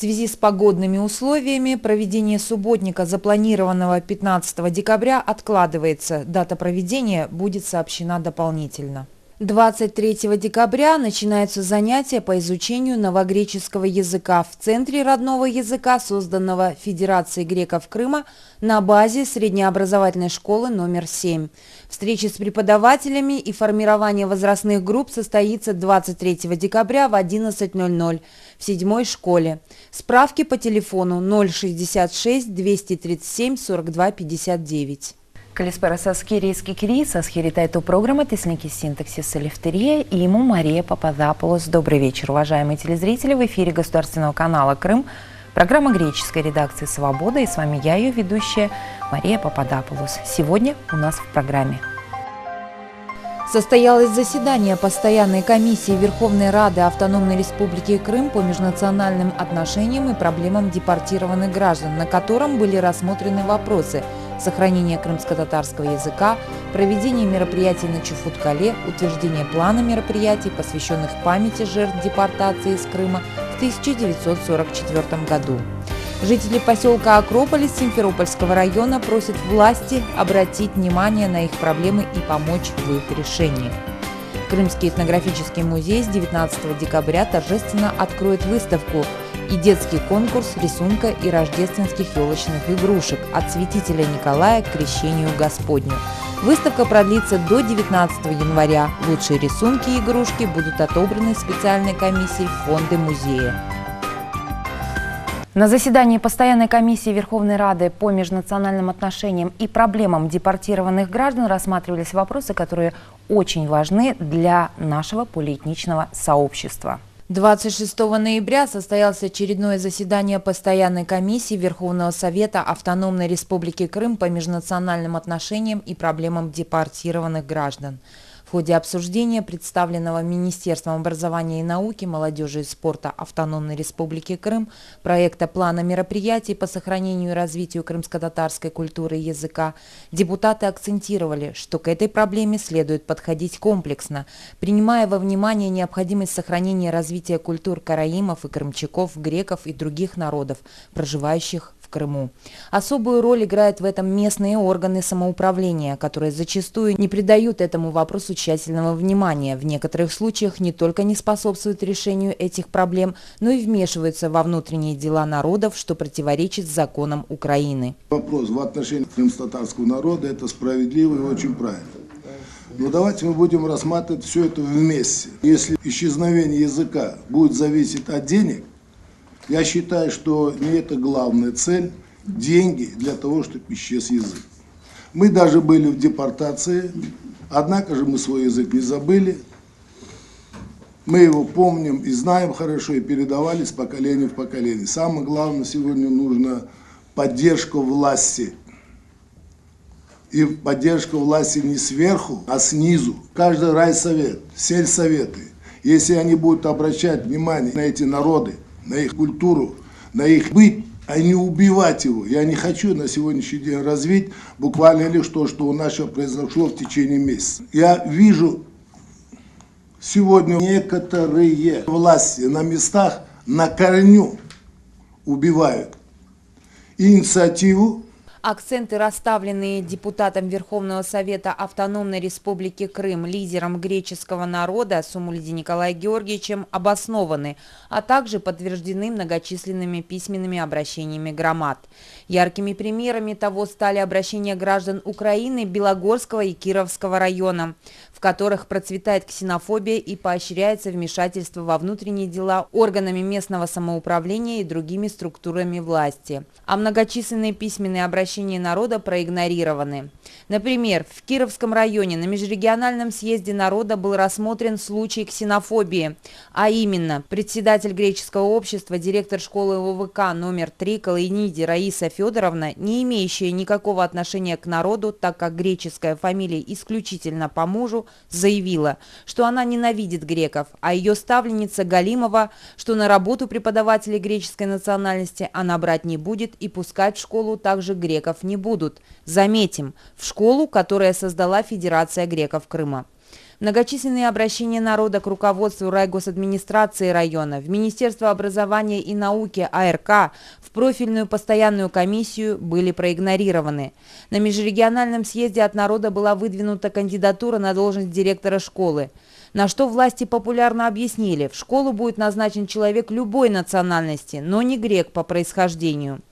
связи с погодными условиями проведение субботника, запланированного 15 декабря, откладывается. Дата проведения будет сообщена дополнительно. 23 декабря начинаются занятия по изучению новогреческого языка в Центре родного языка, созданного Федерацией греков Крыма на базе среднеобразовательной школы номер 7. Встреча с преподавателями и формирование возрастных групп состоится 23 декабря в 11.00 в седьмой школе. Справки по телефону 066 237 42 59. Калиспера Саскирис Кикирис, Асхирита эту программа «Тесники синтаксис Элифтерия» и ему Мария Пападапулос. Добрый вечер, уважаемые телезрители, в эфире государственного канала «Крым», программа греческой редакции «Свобода» и с вами я, ее ведущая Мария Пападапулос. Сегодня у нас в программе. Состоялось заседание постоянной комиссии Верховной Рады Автономной Республики Крым по межнациональным отношениям и проблемам депортированных граждан, на котором были рассмотрены вопросы – сохранения крымско-татарского языка, проведение мероприятий на Чуфуткале, утверждение плана мероприятий, посвященных памяти жертв депортации из Крыма в 1944 году. Жители поселка Акрополис Симферопольского района просят власти обратить внимание на их проблемы и помочь в их решении. Крымский этнографический музей с 19 декабря торжественно откроет выставку и детский конкурс рисунка и рождественских елочных игрушек от святителя Николая к крещению Господню. Выставка продлится до 19 января. Лучшие рисунки и игрушки будут отобраны специальной комиссией фонды музея. На заседании Постоянной комиссии Верховной Рады по межнациональным отношениям и проблемам депортированных граждан рассматривались вопросы, которые очень важны для нашего полиэтничного сообщества. 26 ноября состоялось очередное заседание Постоянной комиссии Верховного Совета Автономной Республики Крым по межнациональным отношениям и проблемам депортированных граждан. В ходе обсуждения представленного Министерством образования и науки, молодежи и спорта Автономной Республики Крым проекта плана мероприятий по сохранению и развитию крымско-татарской культуры и языка, депутаты акцентировали, что к этой проблеме следует подходить комплексно, принимая во внимание необходимость сохранения и развития культур караимов и крымчаков, греков и других народов, проживающих Крыму. Особую роль играют в этом местные органы самоуправления, которые зачастую не придают этому вопросу тщательного внимания. В некоторых случаях не только не способствуют решению этих проблем, но и вмешиваются во внутренние дела народов, что противоречит законам Украины. Вопрос в отношении крымско-татарского народа – это справедливо и очень правильно. Но давайте мы будем рассматривать все это вместе. Если исчезновение языка будет зависеть от денег, я считаю, что не это главная цель, деньги для того, чтобы исчез язык. Мы даже были в депортации, однако же мы свой язык не забыли. Мы его помним и знаем хорошо, и передавали с поколения в поколение. Самое главное, сегодня нужна поддержка власти. И поддержка власти не сверху, а снизу. Каждый райсовет, сельсоветы, если они будут обращать внимание на эти народы, на их культуру, на их быт, а не убивать его. Я не хочу на сегодняшний день развить буквально лишь то, что у нас произошло в течение месяца. Я вижу сегодня некоторые власти на местах на корню убивают инициативу Акценты, расставленные депутатом Верховного Совета Автономной Республики Крым, лидером греческого народа Сумулиди Николаем Георгиевичем, обоснованы, а также подтверждены многочисленными письменными обращениями громад. Яркими примерами того стали обращения граждан Украины, Белогорского и Кировского района, в которых процветает ксенофобия и поощряется вмешательство во внутренние дела органами местного самоуправления и другими структурами власти. А многочисленные письменные обращения народа проигнорированы. Например, в Кировском районе на межрегиональном съезде народа был рассмотрен случай ксенофобии, а именно председатель греческого общества, директор школы ОВК номер 3 Калайниди Раиса Федоровна, не имеющая никакого отношения к народу, так как греческая фамилия исключительно по мужу, заявила, что она ненавидит греков, а ее ставленница Галимова, что на работу преподавателей греческой национальности она брать не будет и пускать в школу также греков не будут. Заметим, в школу, которая создала Федерация греков Крыма. Многочисленные обращения народа к руководству райгосадминистрации района, в Министерство образования и науки АРК, в профильную постоянную комиссию были проигнорированы. На межрегиональном съезде от народа была выдвинута кандидатура на должность директора школы. На что власти популярно объяснили, в школу будет назначен человек любой национальности, но не грек по происхождению.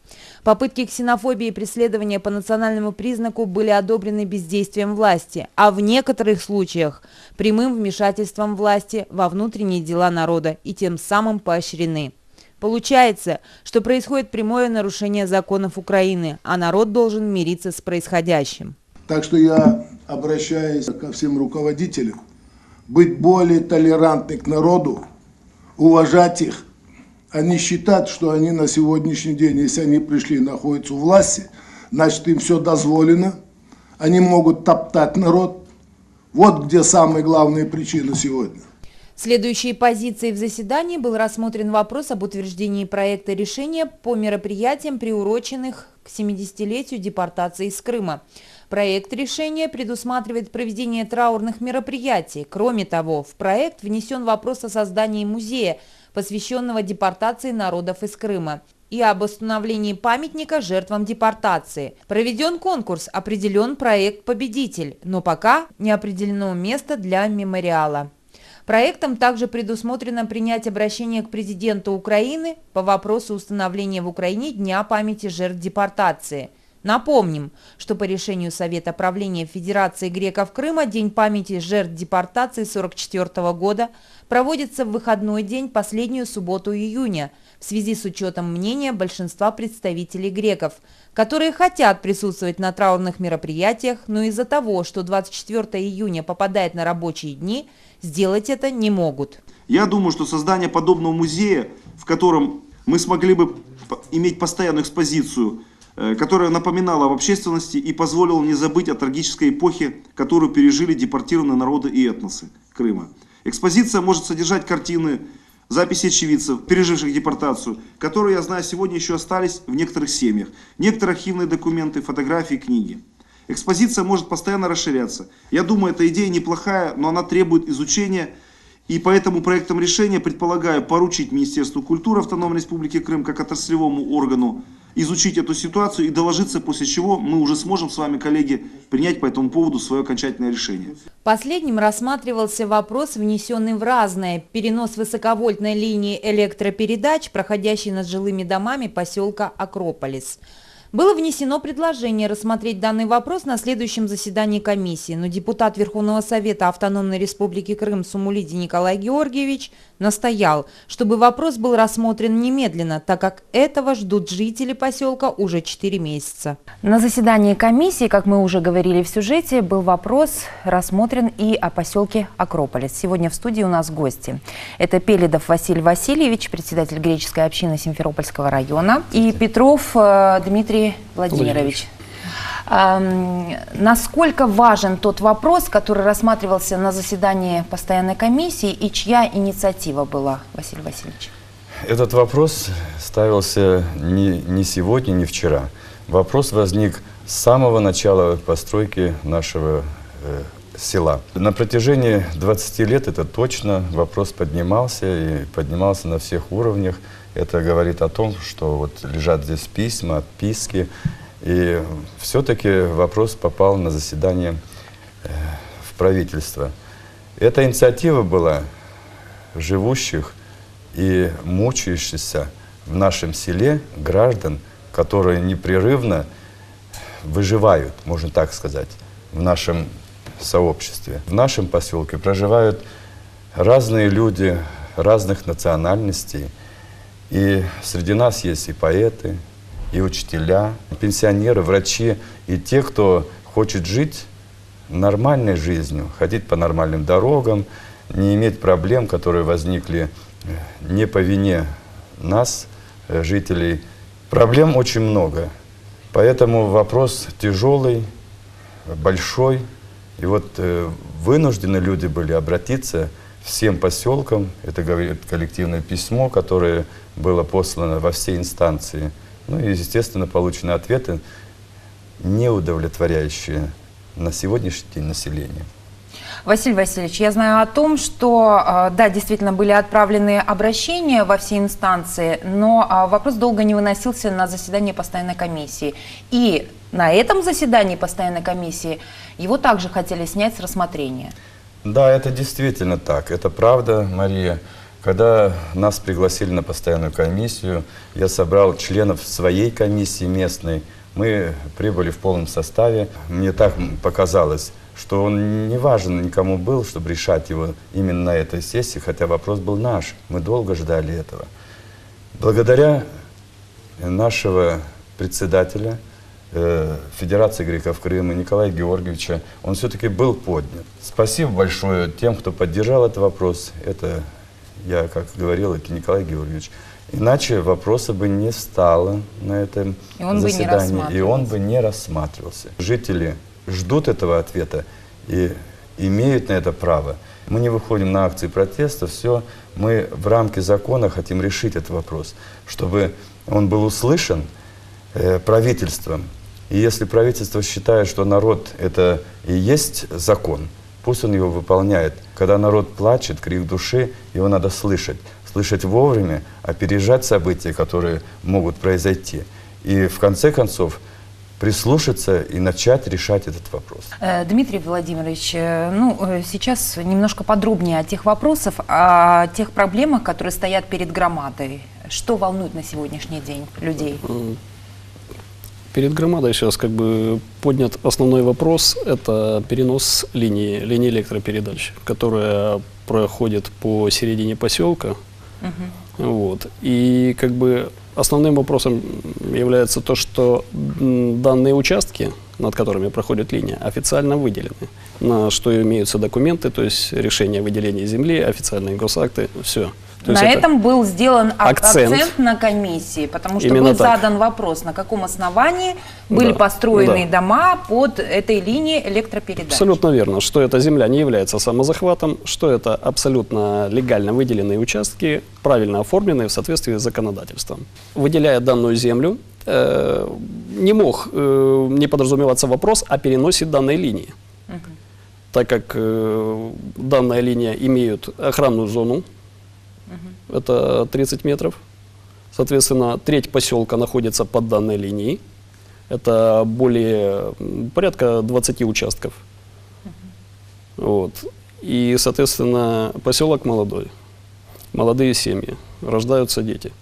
Попытки ксенофобии и преследования по национальному признаку были одобрены бездействием власти, а в некоторых случаях – прямым вмешательством власти во внутренние дела народа и тем самым поощрены. Получается, что происходит прямое нарушение законов Украины, а народ должен мириться с происходящим. Так что я обращаюсь ко всем руководителям, быть более толерантны к народу, уважать их, не считать, что они на сегодняшний день, если они пришли и находятся у власти, значит им все дозволено, они могут топтать народ. Вот где самая главная причина сегодня. Следующей позицией в заседании был рассмотрен вопрос об утверждении проекта решения по мероприятиям, приуроченных к 70-летию депортации из Крыма. Проект решения предусматривает проведение траурных мероприятий. Кроме того, в проект внесен вопрос о создании музея, посвященного депортации народов из Крыма и об установлении памятника жертвам депортации. Проведен конкурс, определен проект-победитель, но пока не определено место для мемориала. Проектом также предусмотрено принять обращение к президенту Украины по вопросу установления в Украине Дня памяти жертв депортации. Напомним, что по решению Совета правления Федерации греков Крыма День памяти жертв депортации 1944 года проводится в выходной день последнюю субботу июня в связи с учетом мнения большинства представителей греков, которые хотят присутствовать на траурных мероприятиях, но из-за того, что 24 июня попадает на рабочие дни, сделать это не могут. Я думаю, что создание подобного музея, в котором мы смогли бы иметь постоянную экспозицию, которая напоминала об общественности и позволила не забыть о трагической эпохе, которую пережили депортированные народы и этносы Крыма. Экспозиция может содержать картины, записи очевидцев, переживших депортацию, которые, я знаю, сегодня еще остались в некоторых семьях, некоторые архивные документы, фотографии, книги. Экспозиция может постоянно расширяться. Я думаю, эта идея неплохая, но она требует изучения, и поэтому проектом решения предполагаю поручить Министерству культуры Автономной Республики Крым как отраслевому органу изучить эту ситуацию и доложиться, после чего мы уже сможем с вами, коллеги, принять по этому поводу свое окончательное решение. Последним рассматривался вопрос, внесенный в разное перенос высоковольтной линии электропередач, проходящей над жилыми домами поселка Акрополис. Было внесено предложение рассмотреть данный вопрос на следующем заседании комиссии, но депутат Верховного Совета Автономной Республики Крым Сумулиди Николай Георгиевич настоял, чтобы вопрос был рассмотрен немедленно, так как этого ждут жители поселка уже 4 месяца. На заседании комиссии, как мы уже говорили в сюжете, был вопрос рассмотрен и о поселке Акрополис. Сегодня в студии у нас гости. Это Пеледов Василий Васильевич, председатель греческой общины Симферопольского района, и Петров э, Дмитрий Владимирович. Насколько важен тот вопрос, который рассматривался на заседании постоянной комиссии и чья инициатива была, Василий Васильевич? Этот вопрос ставился не, не сегодня, не вчера. Вопрос возник с самого начала постройки нашего э, села. На протяжении 20 лет это точно вопрос поднимался и поднимался на всех уровнях. Это говорит о том, что вот лежат здесь письма, отписки. И все-таки вопрос попал на заседание э, в правительство. Эта инициатива была живущих и мучающихся в нашем селе граждан, которые непрерывно выживают, можно так сказать, в нашем сообществе. В нашем поселке проживают разные люди разных национальностей – и среди нас есть и поэты, и учителя, и пенсионеры, врачи, и те, кто хочет жить нормальной жизнью, ходить по нормальным дорогам, не иметь проблем, которые возникли э, не по вине нас, э, жителей. Проблем очень много. Поэтому вопрос тяжелый, большой. И вот э, вынуждены люди были обратиться всем поселкам. Это говорит коллективное письмо, которое было послано во все инстанции. Ну и, естественно, получены ответы, не удовлетворяющие на сегодняшний день население. Василий Васильевич, я знаю о том, что, э, да, действительно были отправлены обращения во все инстанции, но а, вопрос долго не выносился на заседании постоянной комиссии. И на этом заседании постоянной комиссии его также хотели снять с рассмотрения. Да, это действительно так. Это правда, Мария. Когда нас пригласили на постоянную комиссию, я собрал членов своей комиссии местной. Мы прибыли в полном составе. Мне так показалось, что он не важен никому был, чтобы решать его именно на этой сессии, хотя вопрос был наш. Мы долго ждали этого. Благодаря нашего председателя э, Федерации греков Крыма Николая Георгиевича, он все-таки был поднят. Спасибо большое тем, кто поддержал этот вопрос. Это, я как говорил, это Николай Георгиевич. Иначе вопроса бы не стало на этом И он бы не заседании, и он бы не рассматривался. Жители ждут этого ответа и имеют на это право. Мы не выходим на акции протеста, все, мы в рамке закона хотим решить этот вопрос, чтобы он был услышан э, правительством. И если правительство считает, что народ это и есть закон, пусть он его выполняет. Когда народ плачет, крик души, его надо слышать. Слышать вовремя, опережать события, которые могут произойти. И в конце концов прислушаться и начать решать этот вопрос. Э, Дмитрий Владимирович, э, ну, э, сейчас немножко подробнее о тех вопросах, о тех проблемах, которые стоят перед громадой. Что волнует на сегодняшний день людей? Перед громадой сейчас как бы поднят основной вопрос – это перенос линии, линии электропередач, которая проходит по середине поселка. Вот. И как бы основным вопросом является то, что данные участки, над которыми проходит линия, официально выделены, на что имеются документы, то есть решение о выделении земли, официальные госакты, все. То на это- этом был сделан ак- акцент, акцент. на комиссии, потому что Именно был так. задан вопрос, на каком основании были Да, построены да. дома под этой линией электропередач. Абсолютно верно, что эта земля не является самозахватом, что это абсолютно легально выделенные участки, правильно оформленные в соответствии с законодательством. Выделяя данную землю, э, не мог э, не подразумеваться вопрос о переносе данной линии, так как э, данная линия имеет охранную зону, это 30 метров. Соответственно, треть поселка находится под данной линией. Это более порядка 20 участков. Вот. И, соответственно, поселок молодой. Молодые семьи. Рождаются дети.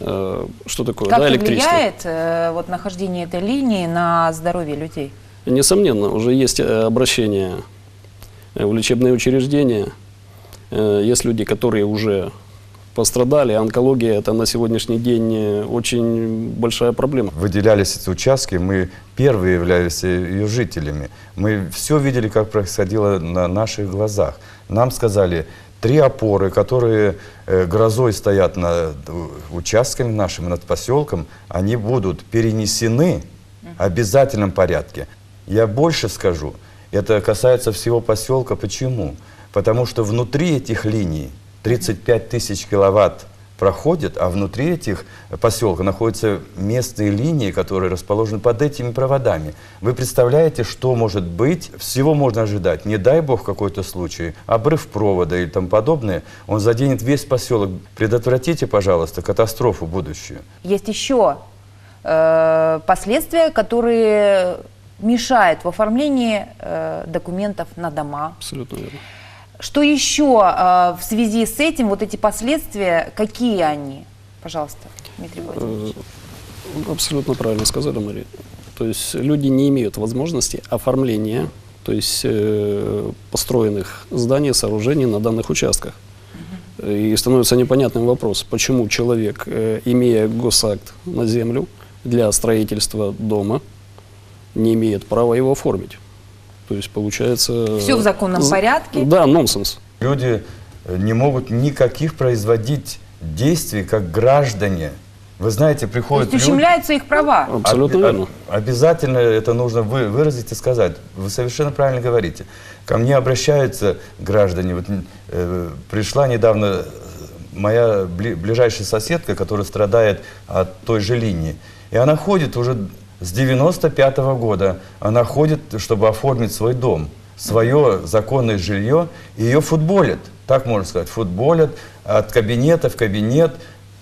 Э, Что такое? Как да, электричество? влияет э, вот нахождение этой линии на здоровье людей? Несомненно, уже есть э, обращение в лечебные учреждения. Есть люди, которые уже пострадали. Онкология – это на сегодняшний день э, очень большая проблема. Выделялись эти участки, мы первые являлись ее жителями. Мы все видели, как происходило на наших глазах. Нам сказали, три опоры, которые э, грозой стоят над э, участками нашими, над поселком, они будут перенесены в обязательном порядке. Я больше скажу, это касается всего поселка. Почему? Потому что внутри этих линий 35 тысяч киловатт проходит, а внутри этих поселка находятся местные линии, которые расположены под этими проводами. Вы представляете, что может быть? Всего можно ожидать. Не дай бог какой-то случай, обрыв провода или тому подобное, он заденет весь поселок. Предотвратите, пожалуйста, катастрофу будущую. Есть еще э, последствия, которые мешают в оформлении э, документов на дома. Абсолютно верно. Что еще э, в связи с этим, вот эти последствия, какие они? Пожалуйста, Дмитрий Владимирович. Э, Абсолютно правильно сказали, Мария. То есть люди не имеют возможности оформления, то есть э, построенных зданий, сооружений на данных участках. И становится непонятным вопрос, почему человек, э, имея госакт на землю для строительства дома, не имеет права его оформить. То есть получается... Всё в законном з- порядке? Да, нонсенс. Люди э, не могут никаких производить действий, как граждане. Вы знаете, То приходят есть люди... ущемляются их права. Абсолютно Обе- верно. об- Обязательно это нужно вы- выразить и сказать. Вы совершенно правильно говорите. Ко мне обращаются граждане. Вот, э, пришла недавно э, моя бли- ближайшая соседка, которая страдает от той же линии. И она ходит уже с 95 года. Она ходит, чтобы оформить свой дом. свое законное жилье, и ее футболят, так можно сказать, футболят от кабинета в кабинет.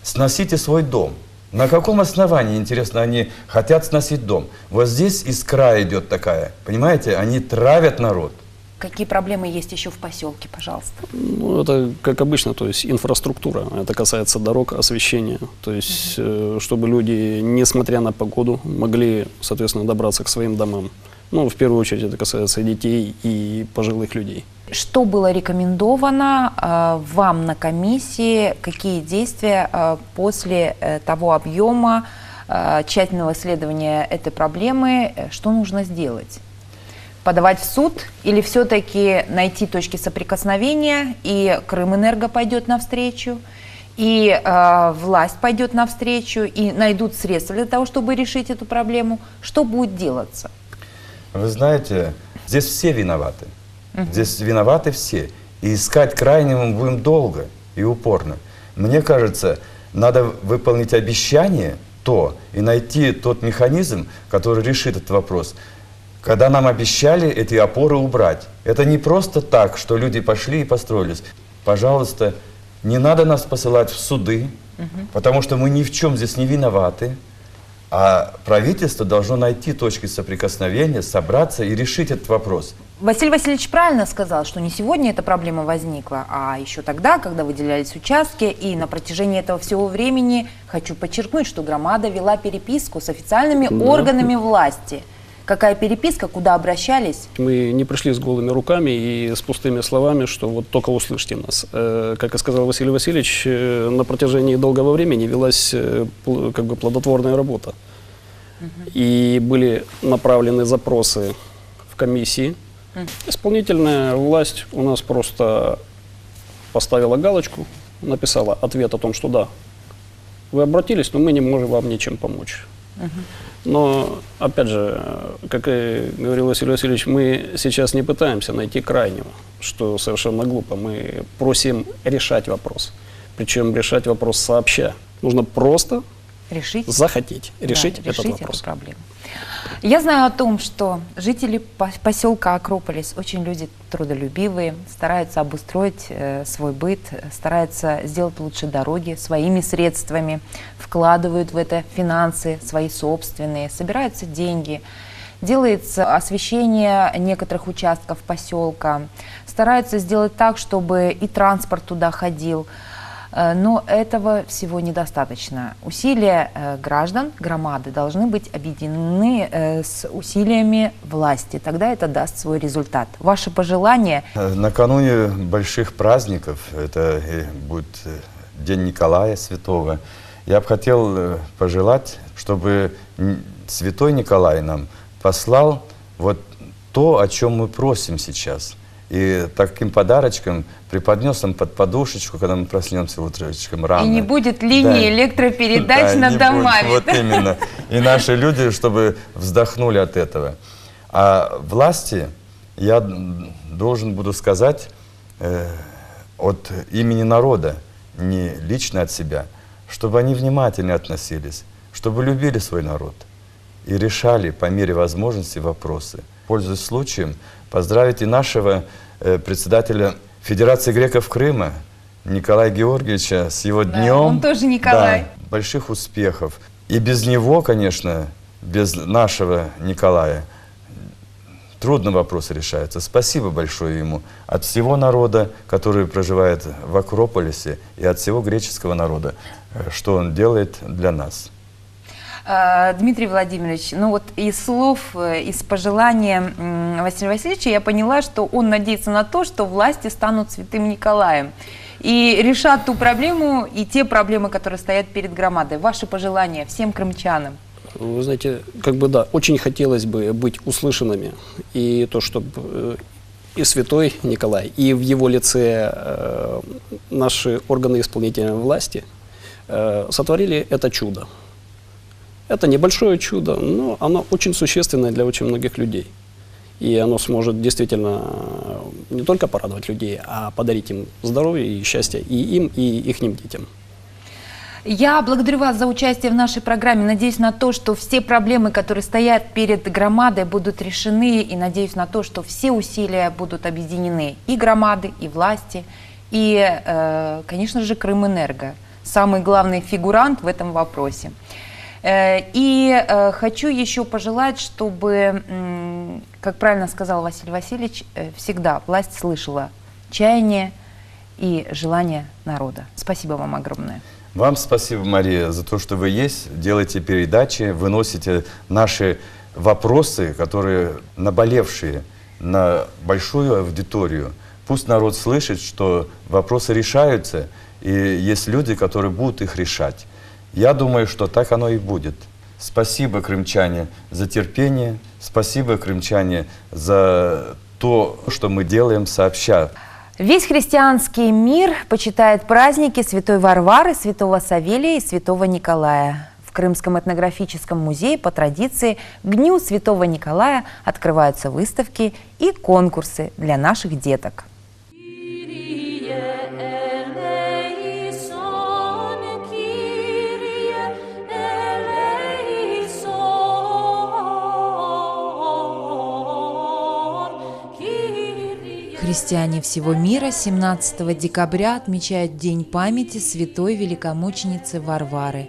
Сносите свой дом. На каком основании, интересно, они хотят сносить дом? Вот здесь искра идет такая, понимаете, они травят народ. Какие проблемы есть еще в поселке, пожалуйста? Ну, это, как обычно, то есть инфраструктура. Это касается дорог, освещения. То есть, э, чтобы люди, несмотря на погоду, могли, соответственно, добраться к своим домам. Ну, в первую очередь, это касается детей, и пожилых людей. Что было рекомендовано э, вам на комиссии? Какие действия э, после э, того объема э, тщательного исследования этой проблемы, э, что нужно сделать? Подавать в суд или все-таки найти точки соприкосновения, и Крымэнерго пойдет навстречу, и э, власть пойдет навстречу, и найдут средства для того, чтобы решить эту проблему? Что будет делаться? Вы знаете, здесь все виноваты. Здесь виноваты все. И искать крайнего мы будем долго и упорно. Мне кажется, надо выполнить обещание то и найти тот механизм, который решит этот вопрос. Когда нам обещали эти опоры убрать. Это не просто так, что люди пошли и построились. Пожалуйста, не надо нас посылать в суды, потому что мы ни в чем здесь не виноваты. А правительство должно найти точки соприкосновения, собраться и решить этот вопрос. Василий Васильевич правильно сказал, что не сегодня эта проблема возникла, а еще тогда, когда выделялись участки, и на протяжении этого всего времени хочу подчеркнуть, что Громада вела переписку с официальными Да. органами власти. Какая переписка, куда обращались? Мы не пришли с голыми руками и с пустыми словами, что вот только услышьте нас. Э, Как и сказал Василий Васильевич, э, на протяжении долгого времени велась э, как бы плодотворная работа. И были направлены запросы в комиссии. Исполнительная власть у нас просто поставила галочку, написала ответ о том, что да, вы обратились, но мы не можем вам ничем помочь. Но, опять же, как и говорил Василий Васильевич, мы сейчас не пытаемся найти крайнего, что совершенно глупо. Мы просим решать вопрос. Причем решать вопрос сообща. Нужно просто Решить? захотеть решить Да, этот решить вопрос. эту проблему. Я знаю о том, что жители по- поселка Акрополис очень люди трудолюбивые, стараются обустроить э, свой быт, стараются сделать лучше дороги своими средствами, вкладывают в это финансы свои собственные, собираются деньги, делается освещение некоторых участков поселка, стараются сделать так, чтобы и транспорт туда ходил. Э, Но этого всего недостаточно. Усилия э, граждан, громады должны быть объединены э, с усилиями власти. Тогда это даст свой результат. Ваши пожелания Накануне больших праздников, это будет День Николая Святого, я бы хотел пожелать, чтобы Святой Николай нам послал вот то, о чем мы просим сейчас. И таким подарочком преподнес нам под подушечку, когда мы проснемся утречком рано. И не будет линии электропередач Да, над не будет. домами, Вот да? именно. И наши люди, чтобы вздохнули от этого. А власти, я должен буду сказать э, от имени народа, не лично от себя, чтобы они внимательно относились, чтобы любили свой народ и решали по мере возможности вопросы. Пользуясь случаем, поздравить и нашего э, председателя Федерации греков Крыма Николая Георгиевича с его Да, днем. он тоже Николай. Да, больших успехов. И без него, конечно, без нашего Николая, трудно вопросы решаются. Спасибо большое ему от всего народа, который проживает в Акрополисе, и от всего греческого народа, э, что он делает для нас. Э, Дмитрий Владимирович, ну вот из слов, э, из пожелания Василия Васильевича я поняла, что он надеется на то, что власти станут святым Николаем и решат ту проблему и те проблемы, которые стоят перед громадой. Ваши пожелания всем крымчанам. Вы знаете, как бы да, очень хотелось бы быть услышанными. И то, чтобы и святой Николай, и в его лице э, наши органы исполнительной власти э, сотворили это чудо. Это небольшое чудо, но оно очень существенное для очень многих людей. И оно сможет действительно э, не только порадовать людей, а подарить им здоровье и счастье и им, и их детям. Я благодарю вас за участие в нашей программе. Надеюсь на то, что все проблемы, которые стоят перед громадой, будут решены. И надеюсь на то, что все усилия будут объединены. И громады, и власти, и, э, конечно же, Крымэнерго. Самый главный фигурант в этом вопросе. Э, И э, хочу еще пожелать, чтобы, как правильно сказал Василий Васильевич, э, всегда власть слышала чаяние и желание народа. Спасибо вам огромное. Вам спасибо, Мария, за то, что вы есть, делаете передачи, выносите наши вопросы, которые наболевшие на большую аудиторию. Пусть народ слышит, что вопросы решаются, и есть люди, которые будут их решать. Я думаю, что так оно и будет. Спасибо, крымчане, за терпение, спасибо, крымчане, за то, что мы делаем сообща. Весь христианский мир почитает праздники Святой Варвары, Святого Савелия и Святого Николая. В Крымском этнографическом музее по традиции к Дню Святого Николая открываются выставки и конкурсы для наших деток. Христиане всего мира 17 декабря отмечают День памяти святой великомученицы Варвары.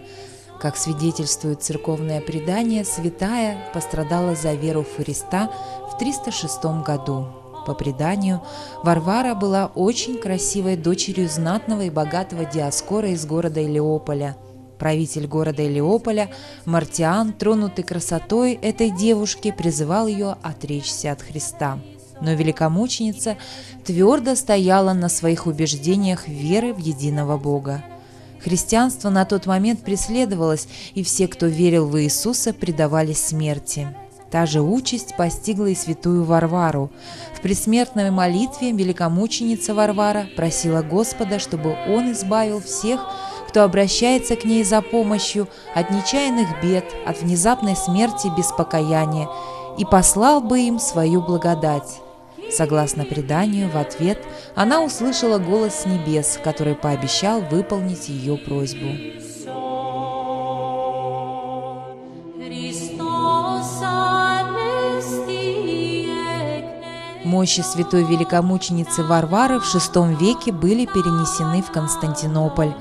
Как свидетельствует церковное предание, святая пострадала за веру в в 306 году. По преданию, Варвара была очень красивой дочерью знатного и богатого диаскора из города Илеополя. Правитель города Илеополя, Мартиан, тронутый красотой этой девушки, призывал ее отречься от Христа. Но великомученица твердо стояла на своих убеждениях веры в единого Бога. Христианство на тот момент преследовалось, и все, кто верил в Иисуса, предавались смерти. Та же участь постигла и святую Варвару. В предсмертной молитве великомученица Варвара просила Господа, чтобы Он избавил всех, кто обращается к ней за помощью от нечаянных бед, от внезапной смерти без покаяния, и послал бы им свою благодать. Согласно преданию, в ответ она услышала голос небес, который пообещал выполнить ее просьбу. Мощи святой великомученицы Варвары в VI веке были перенесены в Константинополь,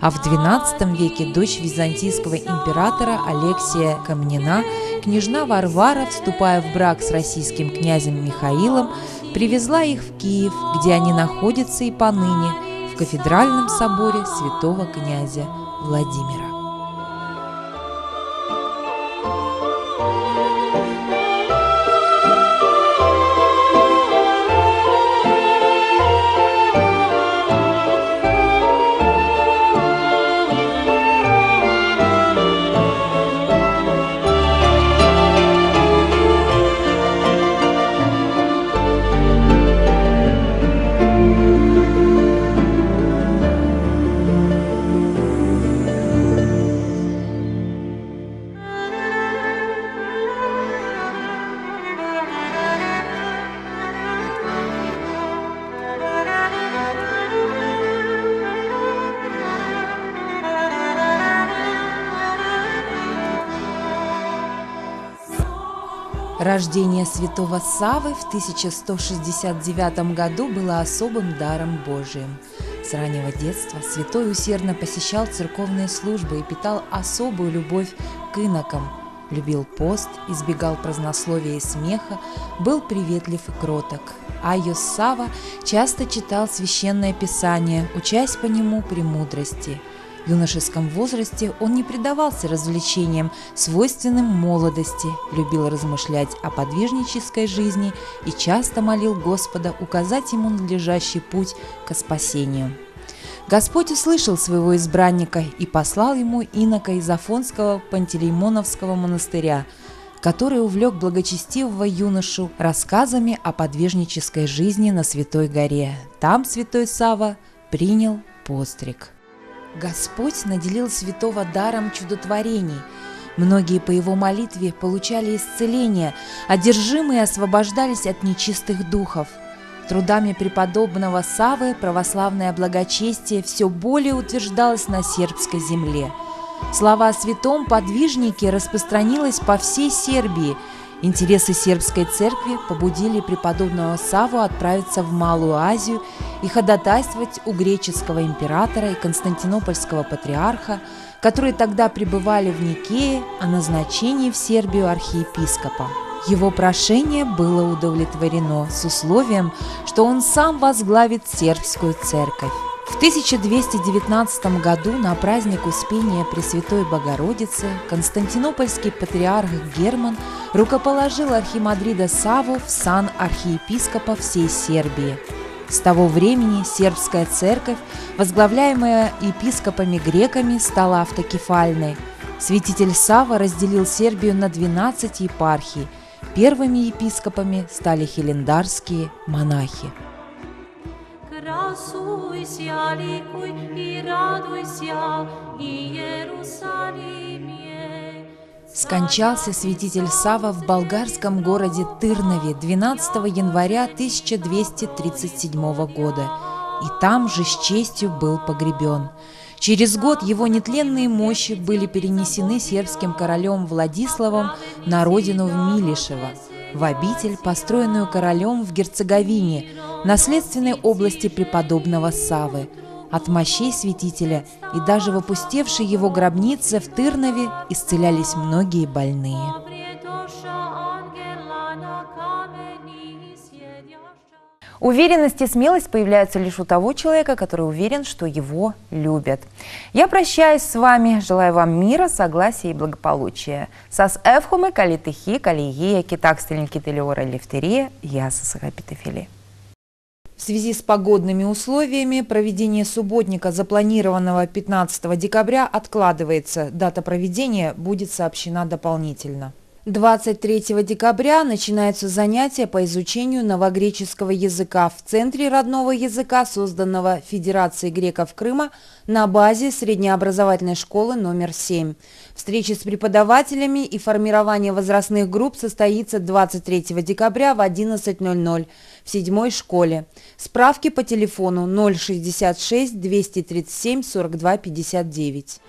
а в XII веке дочь византийского императора Алексия Камнина, княжна Варвара, вступая в брак с российским князем Михаилом, привезла их в Киев, где они находятся и поныне, в кафедральном соборе святого князя Владимира. Рождение святого Савы в 1169 году было особым даром Божиим. С раннего детства святой усердно посещал церковные службы и питал особую любовь к инокам. Любил пост, избегал празднословия и смеха, был приветлив и кроток. Айос Сава часто читал священное писание, учась по нему премудрости. В юношеском возрасте он не предавался развлечениям, свойственным молодости, любил размышлять о подвижнической жизни и часто молил Господа указать ему надлежащий путь к спасению. Господь услышал своего избранника и послал ему инока из Афонского Пантелеймоновского монастыря, который увлек благочестивого юношу рассказами о подвижнической жизни на Святой горе. Там святой Сава принял постриг. Господь наделил святого даром чудотворений. Многие по его молитве получали исцеление, одержимые освобождались от нечистых духов. Трудами преподобного Савы православное благочестие все более утверждалось на сербской земле. Слава о святом подвижнике распространилась по всей Сербии. Интересы сербской церкви побудили преподобного Саву отправиться в Малую Азию и ходатайствовать у греческого императора и константинопольского патриарха, которые тогда пребывали в Никее, о назначении в Сербию архиепископа. Его прошение было удовлетворено с условием, что он сам возглавит сербскую церковь. В 1219 году на праздник Успения Пресвятой Богородицы Константинопольский патриарх Герман рукоположил архимандрида Саву в сан архиепископа всей Сербии. С того времени сербская церковь, возглавляемая епископами-греками, стала автокефальной. Святитель Сава разделил Сербию на 12 епархий. Первыми епископами стали хелендарские монахи. Скончался святитель Сава в болгарском городе Тырнове 12 января 1237 года, и там же с честью был погребен. Через год его нетленные мощи были перенесены сербским королем Владиславом на родину в Милишево, в обитель, построенную королем в Герцеговине, наследственной области преподобного Савы. От мощей святителя и даже в опустевшей его гробнице в Тырнове исцелялись многие больные. Уверенность и смелость появляются лишь у того человека, который уверен, что его любят. Я прощаюсь с вами, желаю вам мира, согласия и благополучия. Сас эвхумы, калитыхи, калиея, китак стельники телеора лифтерия, я сасагапитофили. В связи с погодными условиями проведение субботника, запланированного 15 декабря, откладывается. Дата проведения будет сообщена дополнительно. 23 декабря начинаются занятия по изучению новогреческого языка в Центре родного языка, созданного Федерацией греков Крыма на базе среднеобразовательной школы номер 7. Встреча с преподавателями и формирование возрастных групп состоится 23 декабря в 11.00 в седьмой школе. Справки по телефону 066 237 42 59.